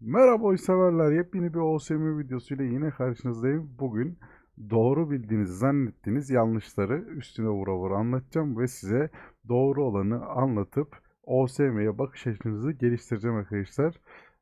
Merhaba oy severler. Yepyeni bir OSM videosuyla yine karşınızdayım. Bugün doğru bildiğiniz, zannettiğiniz yanlışları üstüne vura vura anlatacağım ve size doğru olanı anlatıp OSM'ye bakış açınızı geliştireceğim arkadaşlar.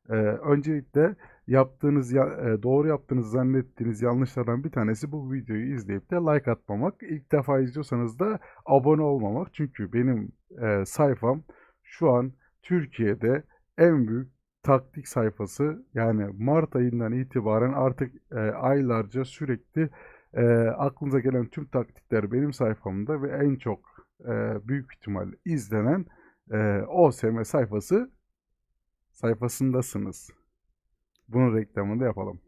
Ee, öncelikle yaptığınız ya- e, doğru yaptığınız zannettiğiniz yanlışlardan bir tanesi bu videoyu izleyip de like atmamak. İlk defa izliyorsanız da abone olmamak. Çünkü benim e, sayfam şu an Türkiye'de en büyük taktik sayfası yani Mart ayından itibaren artık e, aylarca sürekli e, aklınıza gelen tüm taktikler benim sayfamda ve en çok e, büyük ihtimal izlenen e, OSM sayfası sayfasındasınız. Bunun reklamını da yapalım.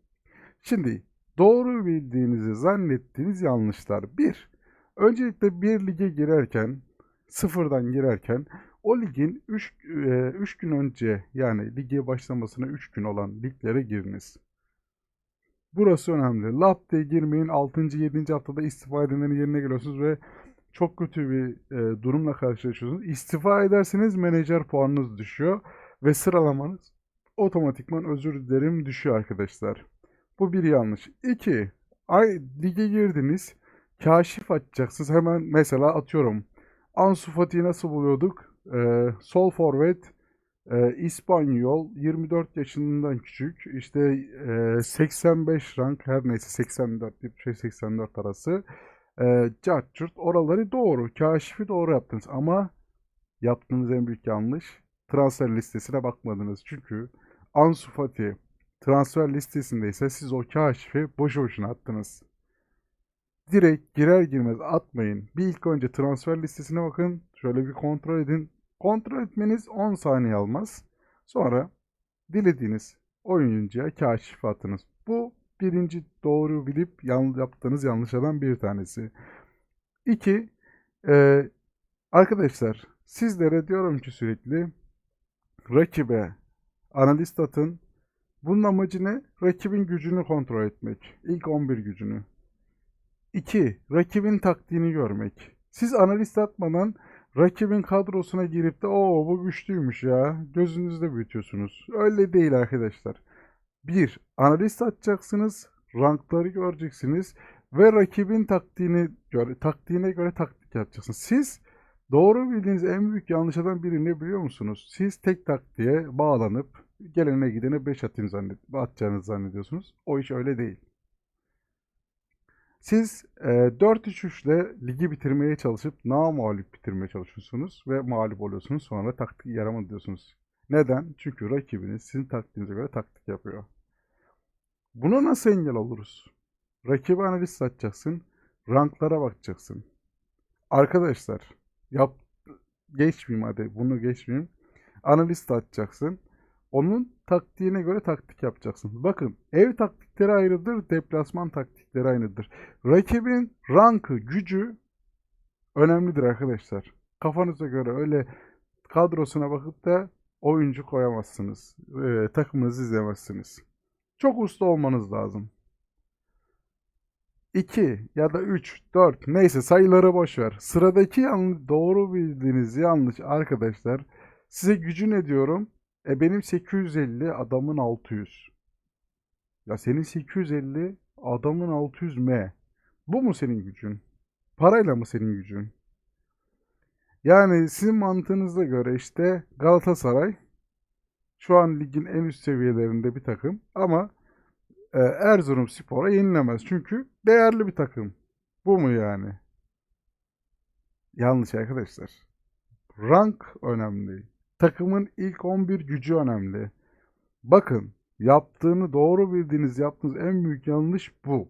Şimdi doğru bildiğinizi zannettiğiniz yanlışlar. Bir, öncelikle bir lige girerken, sıfırdan girerken o ligin 3 gün önce yani lige başlamasına 3 gün olan liglere giriniz. Burası önemli. Lap diye girmeyin. 6. 7. haftada istifa edenlerin yerine geliyorsunuz ve çok kötü bir e, durumla karşılaşıyorsunuz. İstifa ederseniz menajer puanınız düşüyor ve sıralamanız otomatikman özür dilerim düşüyor arkadaşlar. Bu bir yanlış. İki, ay lige girdiniz. Kaşif açacaksınız. Hemen mesela atıyorum. Ansu Fati'yi nasıl buluyorduk? Ee, sol forvet e, İspanyol 24 yaşından küçük işte e, 85 rank her neyse 84 bir şey 84 arası e, Carchurt oraları doğru kaşifi doğru yaptınız ama yaptığınız en büyük yanlış transfer listesine bakmadınız çünkü Ansu Fati transfer listesindeyse siz o kaşifi boşu boşuna attınız. Direkt girer girmez atmayın. Bir ilk önce transfer listesine bakın. Şöyle bir kontrol edin. Kontrol etmeniz 10 saniye almaz. Sonra dilediğiniz oyuncuya kaşif atınız. Bu birinci doğru bilip yaptığınız yanlışlardan bir tanesi. İki, e, arkadaşlar sizlere diyorum ki sürekli rakibe analist atın. Bunun amacı ne? Rakibin gücünü kontrol etmek. İlk 11 gücünü. 2. Rakibin taktiğini görmek. Siz analist atmadan rakibin kadrosuna girip de o bu güçlüymüş ya gözünüzde büyütüyorsunuz. Öyle değil arkadaşlar. 1. Analist atacaksınız. Rankları göreceksiniz. Ve rakibin taktiğini göre, taktiğine göre taktik yapacaksınız. Siz doğru bildiğiniz en büyük yanlışlardan biri ne biliyor musunuz? Siz tek taktiğe bağlanıp gelene gidene 5 atayım zannet, atacağınızı zannediyorsunuz. O iş öyle değil. Siz e, 4-3-3 ile ligi bitirmeye çalışıp namağlup bitirmeye çalışıyorsunuz ve mağlup oluyorsunuz. Sonra taktik yaramadı diyorsunuz. Neden? Çünkü rakibiniz sizin taktiğinize göre taktik yapıyor. Buna nasıl engel oluruz? Rakibi analiz atacaksın. Ranklara bakacaksın. Arkadaşlar yap geçmeyeyim hadi bunu geçmeyeyim. Analist atacaksın. Onun taktiğine göre taktik yapacaksın. Bakın ev taktikleri ayrıdır, deplasman taktikleri aynıdır. Rakibin rankı, gücü önemlidir arkadaşlar. Kafanıza göre öyle kadrosuna bakıp da oyuncu koyamazsınız. Ee, takımınızı izlemezsiniz. Çok usta olmanız lazım. 2 ya da 3, 4 neyse sayıları boş ver. Sıradaki yanlış, doğru bildiğiniz yanlış arkadaşlar. Size gücü ne diyorum? E benim 850 adamın 600. Ya senin 850 adamın 600 M. Bu mu senin gücün? Parayla mı senin gücün? Yani sizin mantığınıza göre işte Galatasaray şu an ligin en üst seviyelerinde bir takım ama e, Erzurum Spor'a yenilemez. Çünkü değerli bir takım. Bu mu yani? Yanlış arkadaşlar. Rank önemli. Takımın ilk 11 gücü önemli. Bakın yaptığını doğru bildiğiniz yaptığınız en büyük yanlış bu.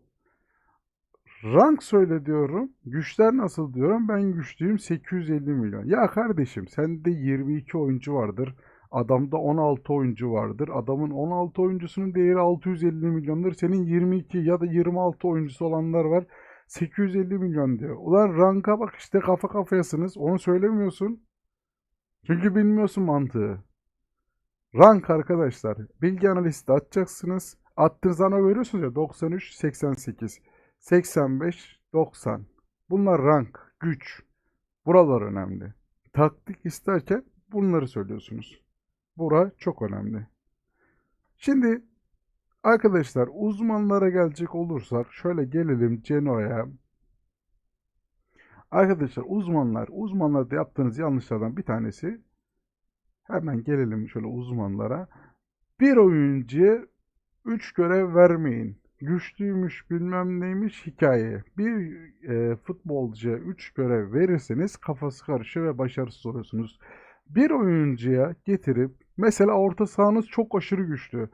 Rank söyle diyorum. Güçler nasıl diyorum. Ben güçlüyüm 850 milyon. Ya kardeşim sende 22 oyuncu vardır. Adamda 16 oyuncu vardır. Adamın 16 oyuncusunun değeri 650 milyondur. Senin 22 ya da 26 oyuncusu olanlar var. 850 milyon diyor. Ulan ranka bak işte kafa kafayasınız. Onu söylemiyorsun. Çünkü bilmiyorsun mantığı. Rank arkadaşlar. Bilgi analisti atacaksınız. Attığınız ana veriyorsunuz ya 93, 88, 85, 90. Bunlar rank, güç. Buralar önemli. Taktik isterken bunları söylüyorsunuz. Bura çok önemli. Şimdi arkadaşlar uzmanlara gelecek olursak şöyle gelelim Genoa'ya. Arkadaşlar uzmanlar, uzmanlarda yaptığınız yanlışlardan bir tanesi hemen gelelim şöyle uzmanlara. Bir oyuncuya 3 görev vermeyin. Güçlüymüş bilmem neymiş hikaye. Bir e, futbolcuya 3 görev verirseniz kafası karışır ve başarısız oluyorsunuz. Bir oyuncuya getirip mesela orta sahanız çok aşırı güçlü.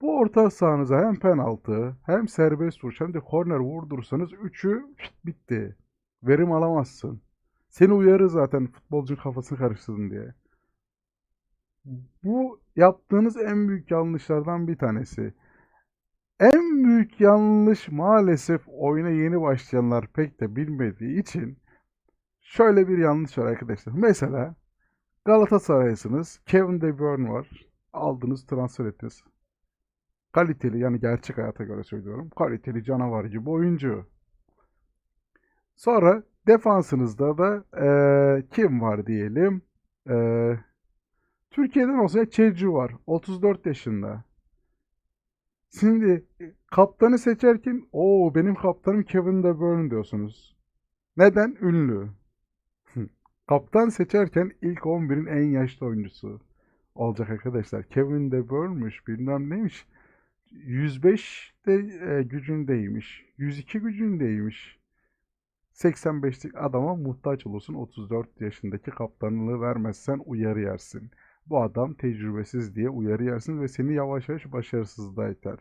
Bu orta sahanıza hem penaltı hem serbest vuruş hem de korner vurdursanız 3'ü bitti. Verim alamazsın. Seni uyarır zaten futbolcunun kafasını karıştırdın diye. Bu yaptığınız en büyük yanlışlardan bir tanesi. En büyük yanlış maalesef oyuna yeni başlayanlar pek de bilmediği için şöyle bir yanlış var arkadaşlar. Mesela Galatasaray'sınız. Kevin De Bruyne var. Aldınız, transfer ettiniz. Kaliteli yani gerçek hayata göre söylüyorum. Kaliteli canavar gibi oyuncu. Sonra defansınızda da eee, kim var diyelim? Eee, Türkiye'den olsa Çelcu var. 34 yaşında. Şimdi e, kaptanı seçerken o benim kaptanım Kevin De Bruyne diyorsunuz. Neden? Ünlü. Kaptan seçerken ilk 11'in en yaşlı oyuncusu olacak arkadaşlar. Kevin De Bruyne'muş bilmem neymiş. 105 de e, gücündeymiş. 102 gücündeymiş. 85'lik adama muhtaç olursun. 34 yaşındaki kaptanlığı vermezsen uyarı yersin. Bu adam tecrübesiz diye uyarı yersin ve seni yavaş yavaş başarısızlığa iter.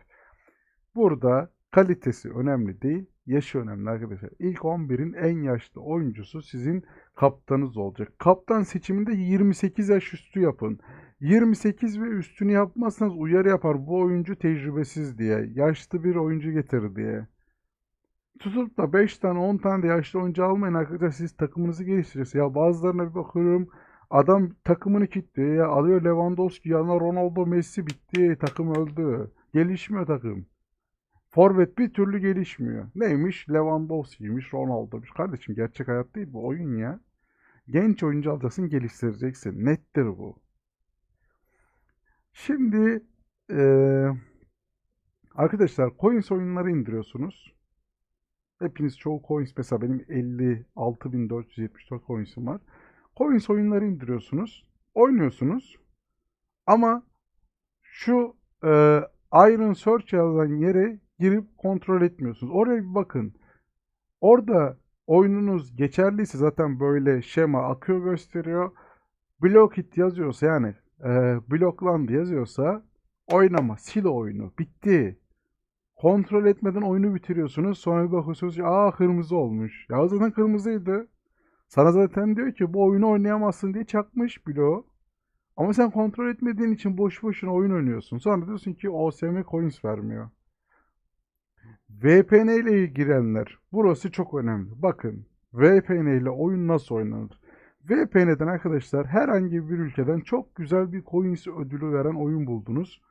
Burada kalitesi önemli değil, yaşı önemli arkadaşlar. İlk 11'in en yaşlı oyuncusu sizin kaptanınız olacak. Kaptan seçiminde 28 yaş üstü yapın. 28 ve üstünü yapmazsanız uyarı yapar. Bu oyuncu tecrübesiz diye. Yaşlı bir oyuncu getir diye. Tutup da 5 tane 10 tane de yaşlı oyuncu almayın arkadaşlar. Siz takımınızı geliştireceksiniz. Ya bazılarına bir bakıyorum. Adam takımını kilitliyor ya. Alıyor Lewandowski yanına Ronaldo Messi bitti. Takım öldü. Gelişmiyor takım. Forvet bir türlü gelişmiyor. Neymiş? Lewandowski'ymiş, Ronaldo'muş. Kardeşim gerçek hayat değil bu oyun ya. Genç oyuncu alacaksın, geliştireceksin. Nettir bu. Şimdi eee, arkadaşlar coins oyunları indiriyorsunuz. Hepiniz çoğu coins mesela benim 56.474 coins'im var. Coins oyunları indiriyorsunuz. Oynuyorsunuz. Ama şu e, Iron Search yazan yere girip kontrol etmiyorsunuz. Oraya bir bakın. Orada oyununuz geçerliyse zaten böyle şema akıyor gösteriyor. Block it yazıyorsa yani e, bloklandı yazıyorsa oynama, sil oyunu. Bitti. Kontrol etmeden oyunu bitiriyorsunuz. Sonra bir bakıyorsunuz aa kırmızı olmuş. Ya zaten kırmızıydı. Sana zaten diyor ki bu oyunu oynayamazsın diye çakmış bloğu. Ama sen kontrol etmediğin için boş boşuna oyun oynuyorsun. Sonra diyorsun ki OSM coins vermiyor. VPN ile girenler. Burası çok önemli. Bakın VPN ile oyun nasıl oynanır? VPN'den arkadaşlar herhangi bir ülkeden çok güzel bir coins ödülü veren oyun buldunuz.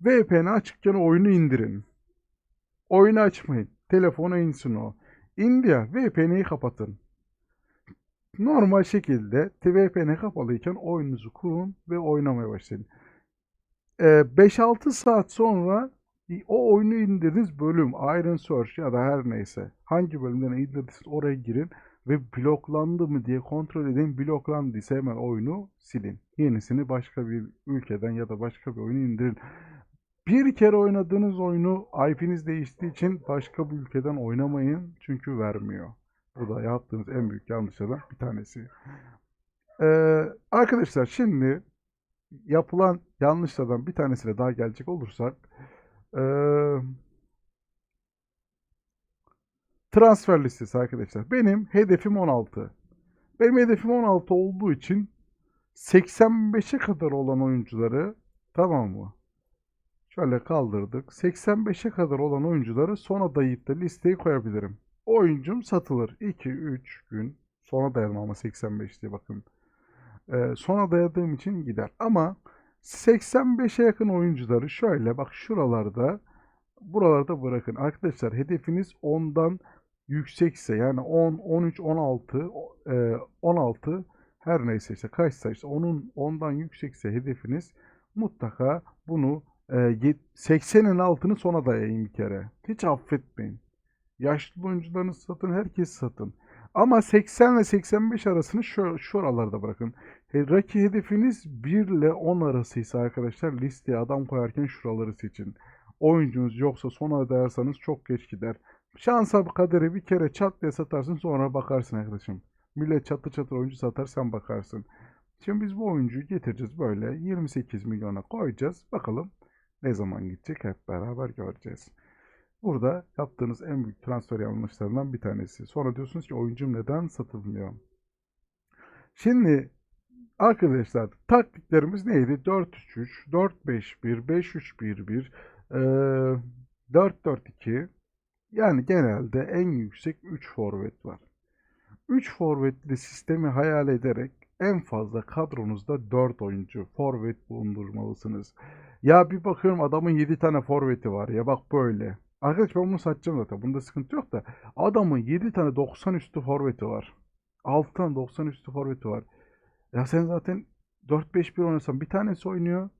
VPN açıkken oyunu indirin. Oyunu açmayın. Telefona insin o. India VPN'yi kapatın. Normal şekilde VPN kapalıyken oyununuzu kurun ve oynamaya başlayın. Ee, 5-6 saat sonra o oyunu indirdiğiniz bölüm Iron Search ya da her neyse hangi bölümden indirdiniz oraya girin ve bloklandı mı diye kontrol edin. Bloklandıysa hemen oyunu silin. Yenisini başka bir ülkeden ya da başka bir oyunu indirin. Bir kere oynadığınız oyunu IP'niz değiştiği için başka bir ülkeden oynamayın çünkü vermiyor. Bu da yaptığınız en büyük yanlışlardan bir tanesi. Ee, arkadaşlar şimdi yapılan yanlışlardan bir tanesine daha gelecek olursak ee, transfer listesi arkadaşlar. Benim hedefim 16. Benim hedefim 16 olduğu için 85'e kadar olan oyuncuları tamam mı? Şöyle kaldırdık. 85'e kadar olan oyuncuları sona dayayıp da listeye koyabilirim. Oyuncum satılır. 2-3 gün sona dayanım ama 85 diye bakın. Ee, sona dayadığım için gider. Ama 85'e yakın oyuncuları şöyle bak şuralarda buralarda bırakın. Arkadaşlar hedefiniz 10'dan yüksekse yani 10, 13, 16, e, 16 her neyse işte kaç sayısı onun 10'dan yüksekse hedefiniz mutlaka bunu 80'in altını sona dayayın bir kere. Hiç affetmeyin. Yaşlı oyuncularınızı satın, herkes satın. Ama 80 ve 85 arasını şu, şuralarda bırakın. Raki hedefiniz 1 ile 10 arasıysa arkadaşlar listeye adam koyarken şuraları seçin. Oyuncunuz yoksa sona dayarsanız çok geç gider. Şansa kadere bir kere çat diye satarsın sonra bakarsın arkadaşım. Millet çatır çatır oyuncu satar sen bakarsın. Şimdi biz bu oyuncuyu getireceğiz böyle 28 milyona koyacağız. Bakalım ne zaman gidecek hep beraber göreceğiz. Burada yaptığınız en büyük transfer yanlışlarından bir tanesi. Sonra diyorsunuz ki oyuncum neden satılmıyor? Şimdi arkadaşlar taktiklerimiz neydi? 4-3-3, 4-5-1, 5-3-1-1, eee, 4-4-2. Yani genelde en yüksek 3 forvet var. 3 forvetli sistemi hayal ederek en fazla kadronuzda 4 oyuncu forvet bulundurmalısınız. Ya bir bakıyorum adamın 7 tane forveti var ya bak böyle. Arkadaş ben bunu satacağım zaten. Bunda sıkıntı yok da. Adamın 7 tane 90 üstü forveti var. 6 tane 90 üstü forveti var. Ya sen zaten 4-5-1 oynasan bir tanesi oynuyor.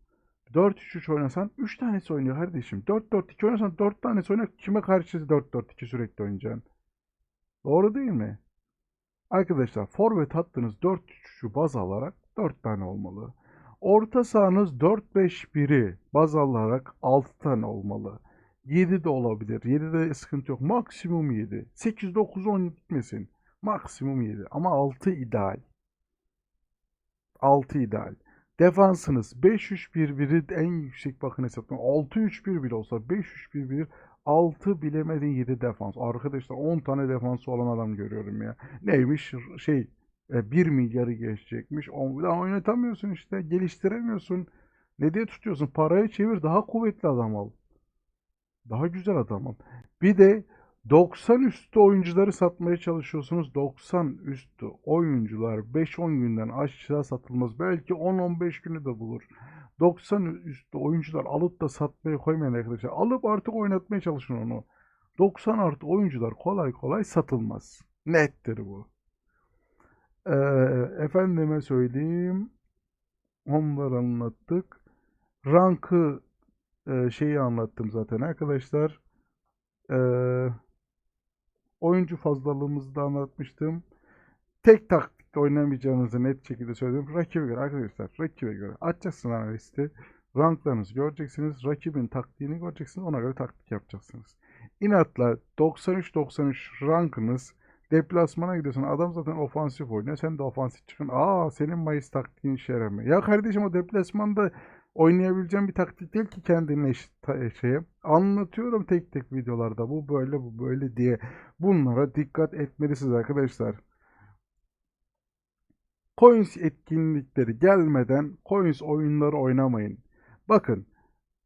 4-3-3 oynasan 3 tanesi oynuyor kardeşim. 4-4-2 oynasan 4 tanesi oynuyor. Kime karşı 4-4-2 sürekli oynayacaksın? Doğru değil mi? Arkadaşlar forvet hattınız 4-3-3'ü baz alarak 4 tane olmalı. Orta sahanız 4-5-1'i baz alarak 6 tane olmalı. 7 de olabilir. 7'de sıkıntı yok. Maksimum 7. 8, 9, 10 gitmesin. Maksimum 7. Ama 6 ideal. 6 ideal. Defansınız 5-3-1-1'i en yüksek bakın hesaplayın. 6-3-1 bile olsa 5-3-1-1 6 bilemedin 7 defans. Arkadaşlar 10 tane defansı olan adam görüyorum ya. Neymiş şey 1 milyarı geçecekmiş. Daha oynatamıyorsun işte. Geliştiremiyorsun. Ne diye tutuyorsun? Parayı çevir daha kuvvetli adam al. Daha güzel adam al. Bir de 90 üstü oyuncuları satmaya çalışıyorsunuz. 90 üstü oyuncular 5-10 günden aşağı satılmaz. Belki 10-15 günü de bulur. 90 üstü oyuncular alıp da satmaya koymayın arkadaşlar. Alıp artık oynatmaya çalışın onu. 90 artı oyuncular kolay kolay satılmaz. Nettir bu. Ee, efendime söyleyeyim. Onları anlattık. Rankı e, şeyi anlattım zaten arkadaşlar. Ee, oyuncu fazlalığımızı da anlatmıştım. Tek taktikte oynamayacağınızı net şekilde söyledim. Rakibe göre arkadaşlar rakibe göre açacaksın analisti. Ranklarınızı göreceksiniz. Rakibin taktiğini göreceksiniz. Ona göre taktik yapacaksınız. İnatla 93-93 rankınız deplasmana gidiyorsun. Adam zaten ofansif oynuyor. Sen de ofansif çıkın. Aa senin Mayıs taktiğin işe. Ya kardeşim o deplasmanda oynayabileceğim bir taktik değil ki kendine eşit ta- şeye. Anlatıyorum tek tek videolarda. Bu böyle bu böyle diye. Bunlara dikkat etmelisiniz arkadaşlar. Coins etkinlikleri gelmeden Coins oyunları oynamayın. Bakın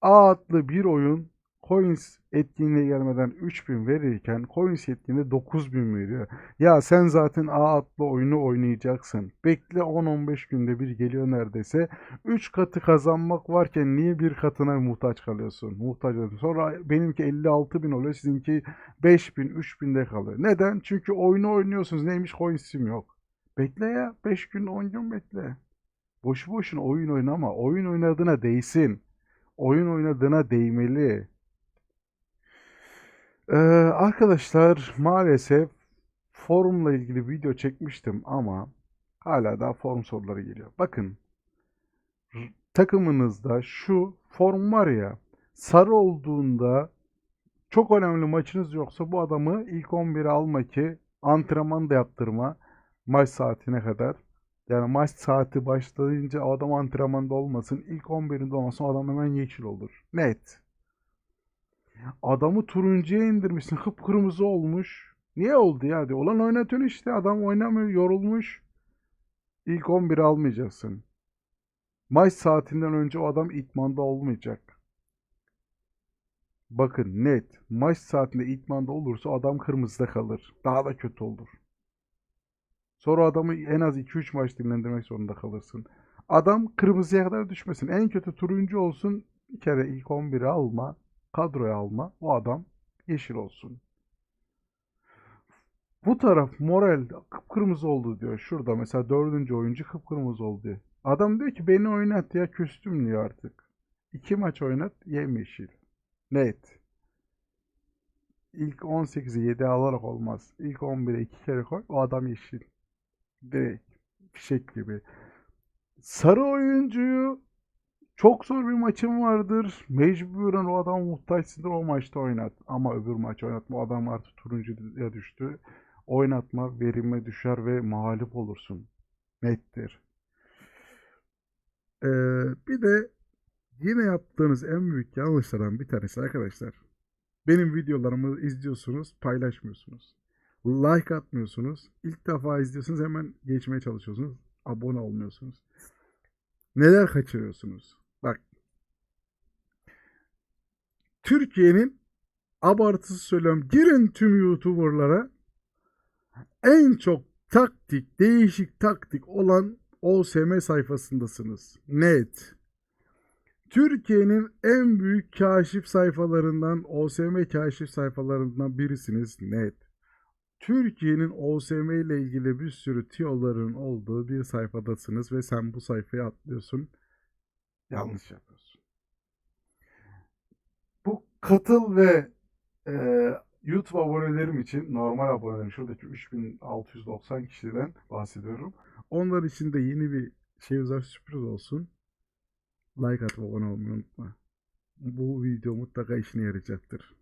A adlı bir oyun Coins etkinliğe gelmeden 3000 verirken Coins etkinliğe 9000 veriyor. Ya sen zaten A adlı oyunu oynayacaksın. Bekle 10-15 günde bir geliyor neredeyse. 3 katı kazanmak varken niye bir katına muhtaç kalıyorsun? Muhtaç oluyorsun. Sonra benimki 56 bin oluyor. Sizinki 5000, 3000'de kalıyor. Neden? Çünkü oyunu oynuyorsunuz. Neymiş? Coins'im yok. Bekle ya. 5 gün 10 gün bekle. Boşu boşuna oyun oynama. Oyun oynadığına değsin. Oyun oynadığına değmeli. Ee, arkadaşlar maalesef forumla ilgili video çekmiştim ama hala daha forum soruları geliyor. Bakın takımınızda şu form var ya sarı olduğunda çok önemli maçınız yoksa bu adamı ilk 11'e alma ki antrenman da yaptırma maç saatine kadar. Yani maç saati başlayınca adam antrenmanda olmasın. İlk 11'inde olmasın adam hemen yeşil olur. Net. Adamı turuncuya indirmişsin. Kıpkırmızı olmuş. Niye oldu ya? diyor. Ulan oynatıyorsun işte. Adam oynamıyor. Yorulmuş. İlk 11'i almayacaksın. Maç saatinden önce o adam itmanda olmayacak. Bakın net. Maç saatinde itmanda olursa adam kırmızıda kalır. Daha da kötü olur. Sonra adamı en az 2-3 maç dinlendirmek zorunda kalırsın. Adam kırmızıya kadar düşmesin. En kötü turuncu olsun. Bir kere ilk 11'i alma. Kadroya alma. O adam yeşil olsun. Bu taraf moral kıpkırmızı oldu diyor. Şurada mesela dördüncü oyuncu kıpkırmızı oldu. Adam diyor ki beni oynat ya küstüm diyor artık. İki maç oynat yemyeşil. Net. İlk 18'i 7 alarak olmaz. İlk 11'e iki kere koy. O adam yeşil. Direkt. Fişek gibi. Sarı oyuncuyu çok zor bir maçın vardır. Mecburen o adam muhtaçsındır o maçta oynat. Ama öbür maç oynatma. O adam artık turuncuya düştü. Oynatma, verime düşer ve mağlup olursun. Nettir. Ee, bir de yine yaptığınız en büyük yanlışlardan bir tanesi arkadaşlar. Benim videolarımı izliyorsunuz, paylaşmıyorsunuz. Like atmıyorsunuz. İlk defa izliyorsunuz hemen geçmeye çalışıyorsunuz. Abone olmuyorsunuz. Neler kaçırıyorsunuz? Bak. Türkiye'nin abartısı söylüyorum. Girin tüm YouTuber'lara en çok taktik, değişik taktik olan OSM sayfasındasınız. Net. Türkiye'nin en büyük kaşif sayfalarından, OSM kaşif sayfalarından birisiniz. Net. Türkiye'nin OSM ile ilgili bir sürü tiyoların olduğu bir sayfadasınız ve sen bu sayfaya atlıyorsun. Yanlış yapıyorsun. Katıl ve e, YouTube abonelerim için normal abonelerim şuradaki 3690 kişiden bahsediyorum. Onlar için de yeni bir şey özel sürpriz olsun. Like atıp abone olmayı unutma. Bu video mutlaka işine yarayacaktır.